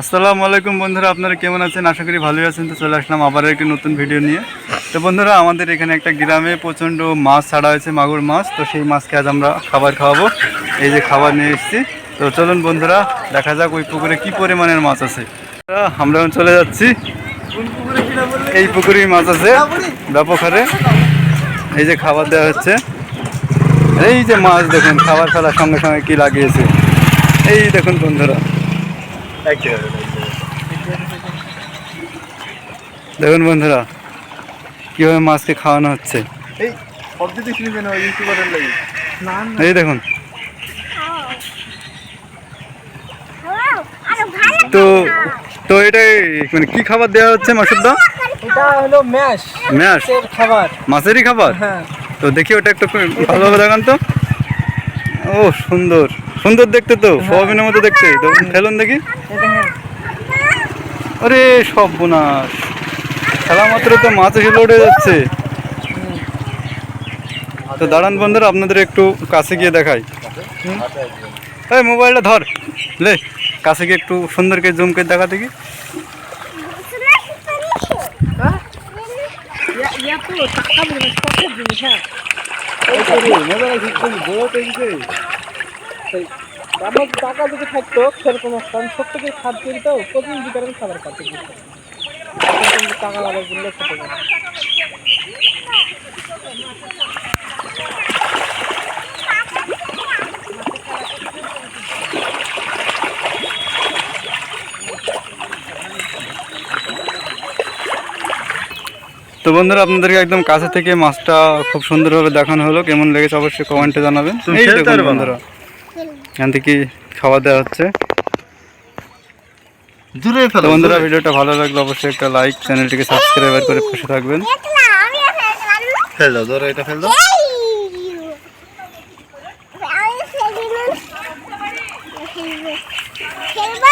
আসসালামু আলাইকুম বন্ধুরা আপনারা কেমন আছেন? আশা করি ভালোই আছেন। তো চলে আসলাম আবার একটি নতুন ভিডিও নিয়ে। তো বন্ধুরা আমাদের এখানে একটা গ্রামে প্রচণ্ড মাছ ছাড়া হয়েছে মাগুর মাছ। তো সেই মাছকে আজ আমরা খাবার খাওয়াবো। এই যে খাবার নিয়ে এসেছি। তো চলুন বন্ধুরা দেখা যাক ওই পুকুরে কি পরিমাণের মাছ আছে। তা আমরা চলে যাচ্ছি। এই পুকুরেই মাছ আছে। ব্যাপক হারে। এই যে খাবার দেওয়া হচ্ছে। এই যে মাছ দেখুন খাবার ফেলার সঙ্গে সঙ্গে কি লাগিয়েছে। এই দেখুন বন্ধুরা। দেখুন বন্ধুরা কীভাবে মাছকে খাওয়ানো হচ্ছে। এই দেখুন। তো তো এটাই মানে কি খাবার দেওয়া হচ্ছে মাসুদ্দা? এটা হলো ম্যাশ ম্যাশ? খাবার। মাছেরই খাবার? হ্যাঁ। তো দেখি ওটা একটু ভালোভাবে দেখান তো। ও সুন্দর। সুন্দর দেখতে তো সোয়াবিনের মতো দেখতে। তো ফেলুন দেখি। হ্যাঁ। আরে সব বোনাস খেলা মাত্র তো মাছ এসে উঠে যাচ্ছে। তো দাঁড়ান বন্ধুরা আপনাদের একটু কাছে গিয়ে দেখাই। এই মোবাইলটা ধর। লে কাছে গিয়ে একটু সুন্দর করে জুম করে দেখা দেখি। হ্যাঁ ইয়া তো টাকা বলে শখের জিনিস হ্যাঁ আমার টাকা যদি থাকতো সেরকম একটা আমি করে খাদ তো প্রতিদিন আমি খাবার খাতে দিতাম টাকা লাগে বললে খেতে তো বন্ধুরা আপনাদেরকে একদম কাছে থেকে মাছটা খুব সুন্দরভাবে দেখানো হলো। কেমন লেগেছে অবশ্যই কমেন্টে জানাবেন। বন্ধুরা এখান থেকে খাওয়া দেওয়া হচ্ছে। বন্ধুরা ভিডিওটা ভালো লাগল অবশ্যই একটা লাইক চ্যানেলটিকে সাবস্ক্রাইব করে খুশি থাকবেন। এটা ফেল। খেলব